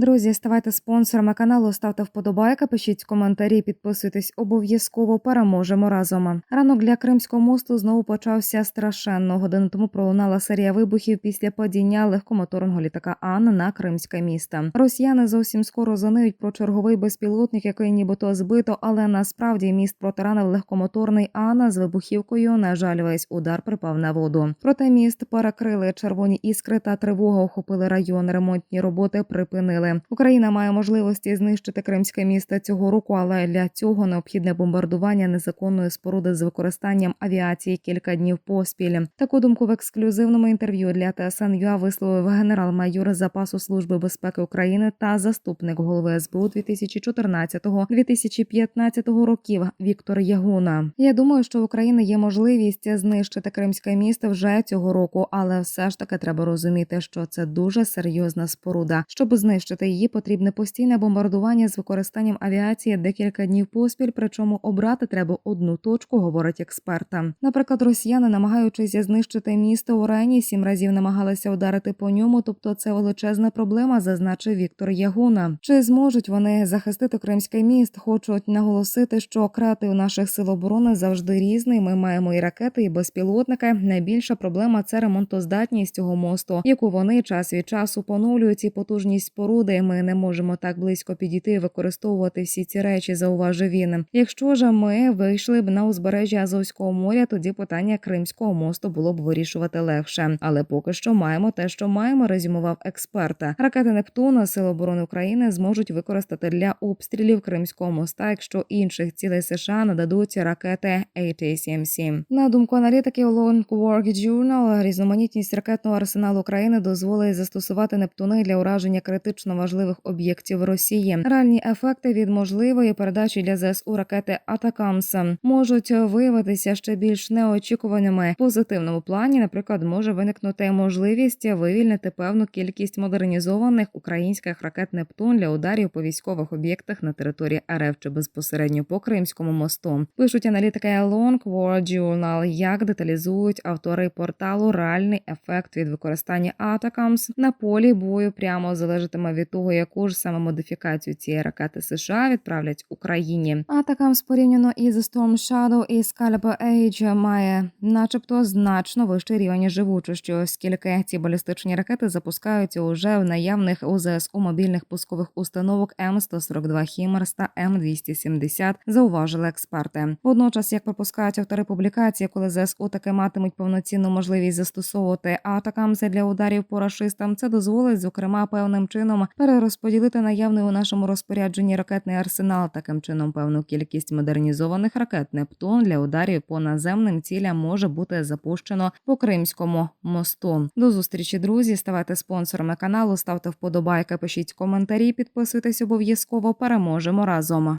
Друзі, ставайте спонсорами каналу, ставте вподобайки, пишіть коментарі, підписуйтесь обов'язково. Переможемо разом. Ранок для Кримського мосту знову почався страшенно. Годину тому пролунала серія вибухів після падіння легкомоторного літака Ан на Кримське місто. Росіяни зовсім скоро заниють про черговий безпілотник, який нібито збито, але насправді міст протаранив легкомоторний Ан з вибухівкою. На жаль, весь удар припав на воду. Проте міст перекрили червоні іскри та тривога охопили район. Ремонтні роботи припинили. Україна має можливості знищити кримське місто цього року, але для цього необхідне бомбардування незаконної споруди з використанням авіації кілька днів поспіль. Таку думку в ексклюзивному інтерв'ю для ТСН.ЮА висловив генерал-майор запасу служби безпеки України та заступник голови СБУ 2014-2015 років Віктор Ягуна. Я думаю, що в України є можливість знищити кримське місто вже цього року, але все ж таки треба розуміти, що це дуже серйозна споруда. Щоб знищити її, потрібне постійне бомбардування з використанням авіації декілька днів поспіль. Причому обрати треба одну точку, говорить експерта. Наприклад, росіяни, намагаючись знищити місто Орені, сім разів намагалися ударити по ньому. Тобто, це величезна проблема, зазначив Віктор Ягуна. Чи зможуть вони захистити кримське міст? Хочуть наголосити, що креатив наших сил оборони завжди різний. Ми маємо і ракети, і безпілотники. Найбільша проблема це ремонтоздатність цього мосту, яку вони час від часу поновлюють і потужність споруди. Ми не можемо так близько підійти і використовувати всі ці речі. Зауважив він. Якщо ж ми вийшли б на узбережжя Азовського моря, тоді питання Кримського мосту було б вирішувати легше. Але поки що маємо те, що маємо. Резюмував експерт. Ракети Нептуна Сили оборони України зможуть використати для обстрілів Кримського моста, якщо інших цілей США нададуть ракети ATACMC. На думку аналітиків Long Work Journal, різноманітність ракетного арсеналу України дозволить застосувати Нептуни для ураження критично важливих об'єктів Росії. Реальні ефекти від можливої передачі для ЗСУ ракети Атакамс можуть виявитися ще більш неочікуваними. В позитивному плані, наприклад, може виникнути можливість вивільнити певну кількість модернізованих українських ракет Нептун для ударів по військових об'єктах на території РФ чи безпосередньо по Кримському мосту. Пишуть аналітики Long War Journal, як деталізують автори порталу реальний ефект від використання Атакамс на полі бою прямо залежатиме від того, яку ж саме модифікацію цієї ракети США відправлять Україні. Атакамс порівняно із Storm Shadow і Scalp Age має, начебто, значно вищий рівень живучості, оскільки ці балістичні ракети запускаються уже в наявних у ЗСУ мобільних пускових установок М142 Хімерс та М270, зауважили експерти. Водночас, як пропускають автори публікації, коли ЗСУ таки матимуть повноцінну можливість застосовувати атакамси для ударів по рашистам, це дозволить, зокрема, певним чином перерозподілити наявний у нашому розпорядженні ракетний арсенал. Таким чином, певну кількість модернізованих ракет Нептун для ударів по наземним цілям може бути запущено по Кримському мосту. До зустрічі, друзі. Ставайте спонсорами каналу, ставте вподобайки, пишіть коментарі, підписуйтесь обов'язково. Переможемо разом.